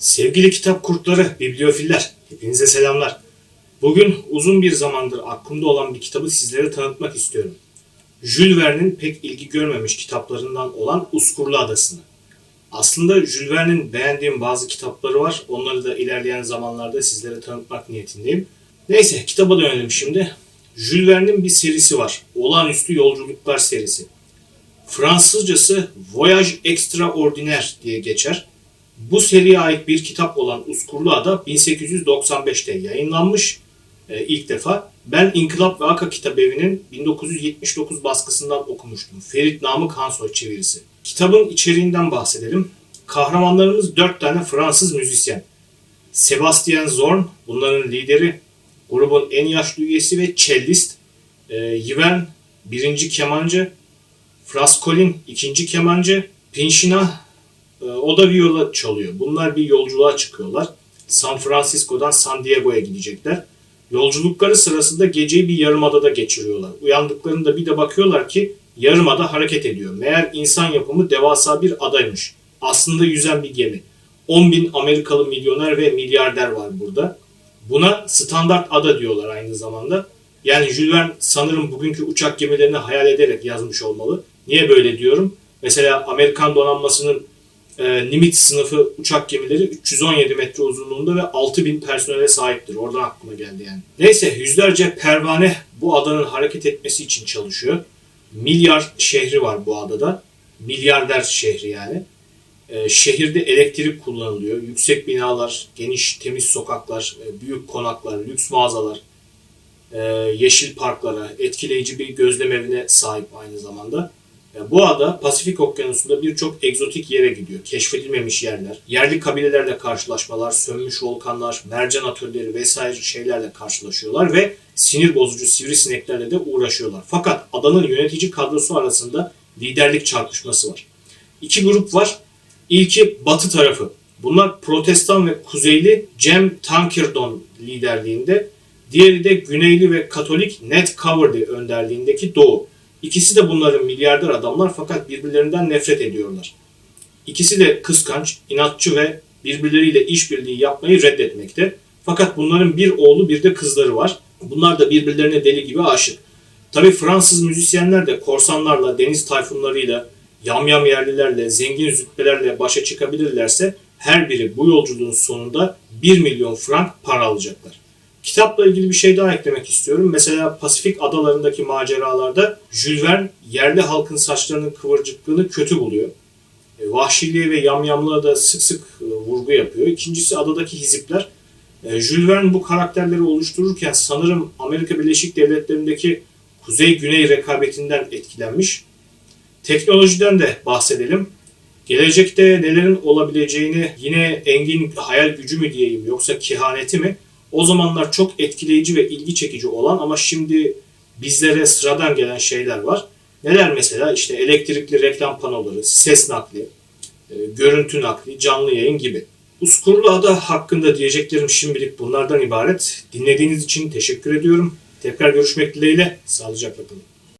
Sevgili kitap kurtları, bibliofiller, hepinize selamlar. Bugün uzun bir zamandır aklımda olan bir kitabı sizlere tanıtmak istiyorum. Jules Verne'in pek ilgi görmemiş kitaplarından olan Uskurlu Adası'nı. Aslında Jules Verne'in beğendiğim bazı kitapları var. Onları da ilerleyen zamanlarda sizlere tanıtmak niyetindeyim. Neyse kitaba dönelim şimdi. Jules Verne'in bir serisi var. Olağanüstü Yolculuklar serisi. Fransızcası Voyage Extraordinaire diye geçer. Bu seriye ait bir kitap olan Uskurlu Ada 1895'te yayınlanmış e, ilk defa. Ben İnkılap ve Aka Kitabevi'nin 1979 baskısından okumuştum. Ferit Namık Hansoy çevirisi. Kitabın içeriğinden bahsedelim. Kahramanlarımız dört tane Fransız müzisyen. Sebastian Zorn bunların lideri, grubun en yaşlı üyesi ve cellist. E, Yven birinci kemancı, Fraskolin ikinci kemancı, Pinchina e, o da viola çalıyor. Bunlar bir yolculuğa çıkıyorlar. San Francisco'dan San Diego'ya gidecekler. Yolculukları sırasında geceyi bir yarımadada geçiriyorlar. Uyandıklarında bir de bakıyorlar ki yarımada hareket ediyor. Meğer insan yapımı devasa bir adaymış. Aslında yüzen bir gemi. 10 bin Amerikalı milyoner ve milyarder var burada. Buna standart ada diyorlar aynı zamanda. Yani Jules Verne sanırım bugünkü uçak gemilerini hayal ederek yazmış olmalı. Niye böyle diyorum? Mesela Amerikan donanmasının e, Nimitz sınıfı uçak gemileri 317 metre uzunluğunda ve 6000 personele sahiptir. Oradan aklıma geldi yani. Neyse yüzlerce pervane bu adanın hareket etmesi için çalışıyor. Milyar şehri var bu adada. Milyarder şehri yani. E, şehirde elektrik kullanılıyor. Yüksek binalar, geniş temiz sokaklar, e, büyük konaklar, lüks mağazalar, e, yeşil parklara, etkileyici bir gözlem evine sahip aynı zamanda. Bu ada Pasifik Okyanusu'nda birçok egzotik yere gidiyor. Keşfedilmemiş yerler, yerli kabilelerle karşılaşmalar, sönmüş volkanlar, mercan atölyeleri vesaire şeylerle karşılaşıyorlar ve sinir bozucu sivrisineklerle de uğraşıyorlar. Fakat adanın yönetici kadrosu arasında liderlik çarpışması var. İki grup var. İlki batı tarafı. Bunlar protestan ve kuzeyli Cem Tankerdon liderliğinde. Diğeri de güneyli ve katolik Ned Coverley önderliğindeki doğu. İkisi de bunların milyarder adamlar fakat birbirlerinden nefret ediyorlar. İkisi de kıskanç, inatçı ve birbirleriyle işbirliği yapmayı reddetmekte. Fakat bunların bir oğlu bir de kızları var. Bunlar da birbirlerine deli gibi aşık. Tabi Fransız müzisyenler de korsanlarla, deniz tayfunlarıyla, yamyam yerlilerle, zengin züppelerle başa çıkabilirlerse her biri bu yolculuğun sonunda 1 milyon frank para alacaklar. Kitapla ilgili bir şey daha eklemek istiyorum. Mesela Pasifik adalarındaki maceralarda Jules Verne yerli halkın saçlarının kıvırcıklığını kötü buluyor. E, Vahşiliğe ve yamyamlığa da sık sık e, vurgu yapıyor. İkincisi adadaki hizipler. E, Jules Verne bu karakterleri oluştururken sanırım Amerika Birleşik Devletleri'ndeki kuzey-güney rekabetinden etkilenmiş. Teknolojiden de bahsedelim. Gelecekte nelerin olabileceğini yine engin hayal gücü mü diyeyim yoksa kehaneti mi? O zamanlar çok etkileyici ve ilgi çekici olan ama şimdi bizlere sıradan gelen şeyler var. Neler mesela? İşte elektrikli reklam panoları, ses nakli, e, görüntü nakli, canlı yayın gibi. Uskurlu Ada hakkında diyeceklerim şimdilik bunlardan ibaret. Dinlediğiniz için teşekkür ediyorum. Tekrar görüşmek dileğiyle. Sağlıcakla kalın.